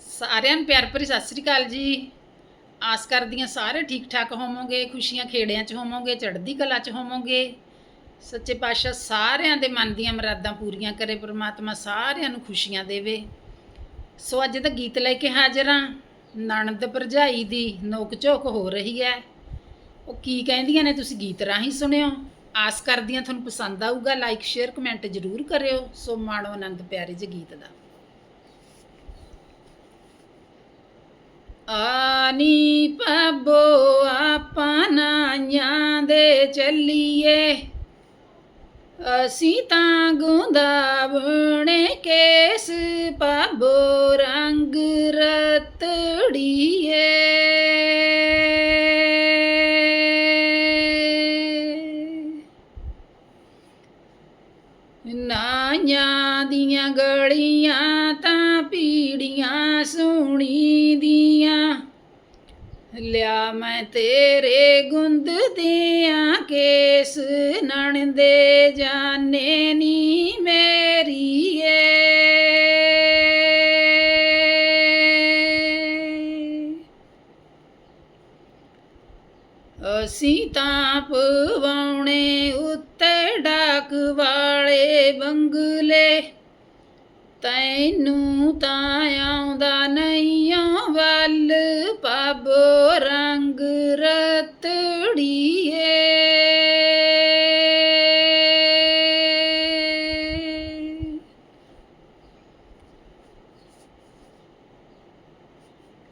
ਸਾਰਿਆਂ ਨੂੰ ਪਿਆਰ ਭਰੀ ਸਤਿ ਸ੍ਰੀ ਅਕਾਲ ਜੀ। ਆਸ ਕਰਦੀਆਂ ਸਾਰੇ ਠੀਕ ਠਾਕ ਹੋਵੋਗੇ, ਖੁਸ਼ੀਆਂ ਖੇੜਿਆਂ 'ਚ ਹੋਵੋਗੇ, ਚੜ੍ਹਦੀ ਕਲਾ 'ਚ ਹੋਵੋਗੇ। ਸੱਚੇ ਪਾਤਸ਼ਾਹ ਸਾਰਿਆਂ ਦੇ ਮਨ ਦੀਆਂ ਮੁਰਾਦਾਂ ਪੂਰੀਆਂ ਕਰੇ, ਪ੍ਰਮਾਤਮਾ ਸਾਰਿਆਂ ਨੂੰ ਖੁਸ਼ੀਆਂ ਦੇਵੇ। ਸੋ ਅੱਜ ਦਾ ਗੀਤ ਲੈ ਕੇ ਹਾਜ਼ਰ ਹਾਂ, ਨਣਦ ਭਰਜਾਈ ਦੀ ਨੋਕ ਝੋਕ ਹੋ ਰਹੀ ਹੈ। ਉਹ ਕੀ ਕਹਿੰਦੀਆਂ ਨੇ ਤੁਸੀਂ ਗੀਤ ਰਾਹੀਂ ਸੁਣਿਓ। ਆਸ ਕਰਦੀਆਂ ਤੁਹਾਨੂੰ ਪਸੰਦ ਆਊਗਾ ਲਾਈਕ ਸ਼ੇਅਰ ਕਮੈਂਟ ਜ਼ਰੂਰ ਕਰਿਓ। ਸੋ ਮਾਣੋ ਆਨੰਦ ਪਿਆਰੇ ਜਿਹੇ ਗੀਤ ਦਾ। ਆਨੀ ਪਬੋ ਆਪਾਂ ਨਾਈਆਂ ਦੇ ਚੱਲੀਏ। ਅਸੀਂ ਤਾਂ ਗੁੰਦਾ ਬਣੇ ਕੇਸ ਪਾਬੋ ਰੰਗ ਰਤੜੀਏ। ਨਾਈਆਂ ਦੀਆਂ ਗਲੀਆਂ ਤਾਂ ਪੀੜੀਆਂ ਸੁਣੀ ਦੀਆਂ ਲਿਆ ਮੈਂ ਤੇਰੇ ਗੁੰਦ ਦਿਆਂ ਕੇਸ, ਨਣਦੇ ਜਾਣੇ ਨੀ ਮੇਰੀ ਮੇਰੀਏ। ਅਸੀਂ ਤਾਂ ਪਵਾਉਣੇ ਉੱਤੇ ਡਾਕ ਵਾਲੇ ਬੰਗਲੇ। ਤੈਨੂੰ ਤਾਂ ਆਉਂਦਾ ਨਹੀਂ ਓ ਵੱਲ ਪਾਬੋ ਰੰਗ ਰਤੜੀਏ।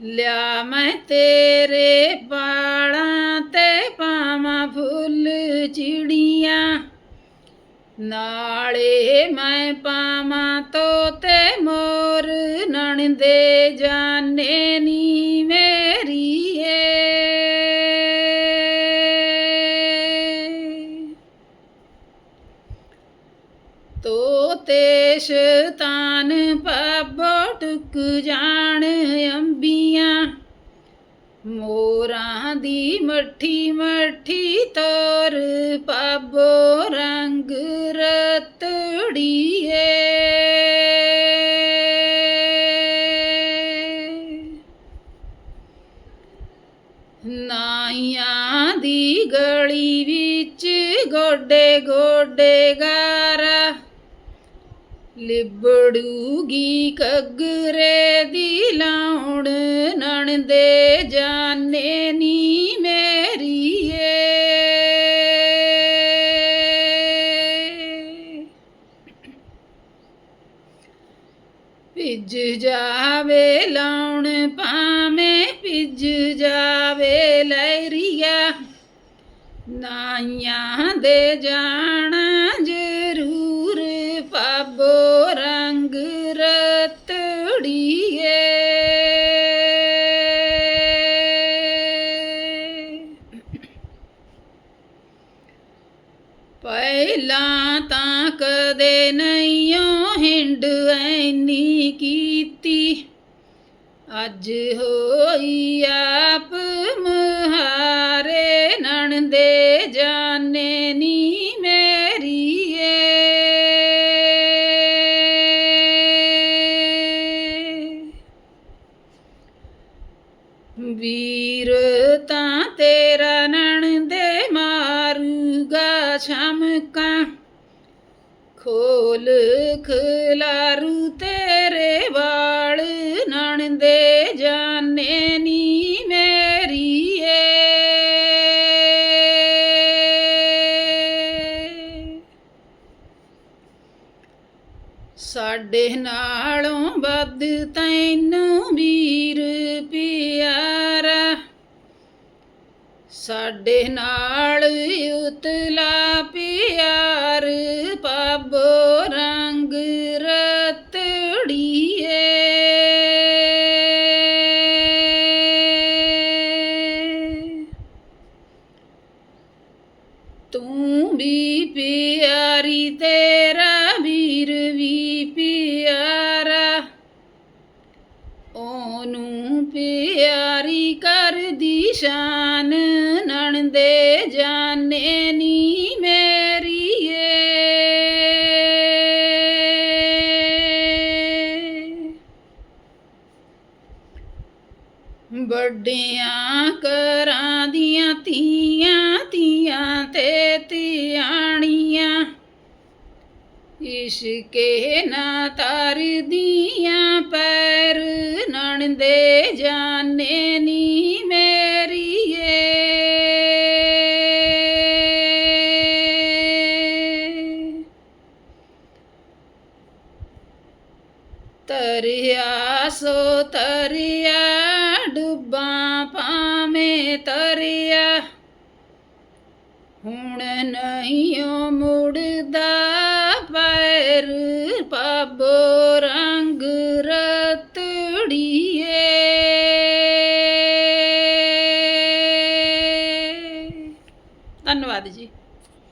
ਲਿਆ ਮੈਂ ਤੇਰੇ ਬਾਲਾਂ ਨਾਲੇ ਮੈਂ ਪਾਵਾਂ ਤੋਤੇ ਮੋਰ, ਨਣਦੇ ਜਾਣੇ ਨੀ ਮੇਰੀ ਮੇਰੀਏ। ਤੋਤੇ ਸ਼ਤਾਨ ਪਾਬੋ ਟੁਕ ਜਾਣ ਅੰਬੀਆਂ, ਮੋਰਾਂ ਦੀ ਮੱਠੀ ਮੱਠੀ ਤੋਰ ਪਾ ਪਾਬੋ ਰੰਗ ਰਤੜੀਏ। ਨਾਈਆਂ ਦੀ ਗਲੀ ਵਿੱਚ ਗੋਡੇ ਗੋਡੇ ਗਾਰਾ। ਲਿਬੜੂਗੀ ਕਗਰੇ ਦੀ ਲਾਉਣ ਨਣਦੇ ਜਾਣੇ ਨੀ। ਭਿੱਜ ਜਾਵੇ, ਲਾਉਣ ਪਾਵੇਂ ਭਿੱਜ ਜਾਵੇ ਲਹਿਰੀਆ ਨਾਈਆਂ ਦੇ ਜਾਣਾ ਜ਼ਰੂਰ ਪਾਬੋ ਰੰਗ ਰਤੜੀਏ। ਪਹਿਲਾਂ ਤਾਂ ਕਦੇ ਨਹੀਂ ਹਿੰਡ ਐਨੀ ਕੀਤੀ। ਅੱਜ ਹੋਈ ਆਪ ਮੁਹਾਰੇ, ਨਣਦੇ ਜਾਣੇ ਨੀ ਮੇਰੀ ਮੇਰੀਏ। ਵੀਰ ਤਾਂ ਤੇਰਾ ਨਣਦੇ ਮਾਰੂਗਾ ਛਮਕਾਂ ਖੋਲ ਖਲਾਰੂ ਤੇਰੇ ਵਾਲ, ਨਣਦੇ ਜਾਣੇ ਨੀ ਮੇਰੀ ਮੇਰੀਏ ਸਾਡੇ ਨਾਲੋਂ ਵੱਧ ਤੈਨੂੰ ਵੀਰ ਪਿਆਰਾ। ਸਾਡੇ ਨਾਲ ਉਤਲਾ ਪਿਆਰ ਤੂੰ ਵੀ ਪਿਆਰੀ ਤੇਰਾ ਵੀਰ ਵੀ ਪਿਆਰਾ। ਉਹਨੂੰ ਪਿਆਰੀ ਕਰਦੀ ਸ਼ਾਨ ਨਣਦੇ ਜਾਣੇ ਨੀ। ਵੱਡਿਆਂ ਘਰਾਂ ਦੀਆਂ ਧੀਆਂ ਧੀਆਂ ਤੇ ਧਿਆਣੀਆਂ। ਇਸ਼ਕੇ ਨਾ ਤਰਦੀਆਂ ਪੈਰ ਨਣਦੇ ਜਾਣੇ ਨੀ ਮੇਰੀਏ। ਤਰਿਆ ਸੋ ਤਰਿਆ ਡੁੱਬਾਂ ਭਾਵੇਂ ਤਰਿਆ। ਹੁਣ ਨਹੀਂ ਓ ਮੁੜਦਾ ਪੈਰ ਪਾਬੋ ਰੰਗ ਰ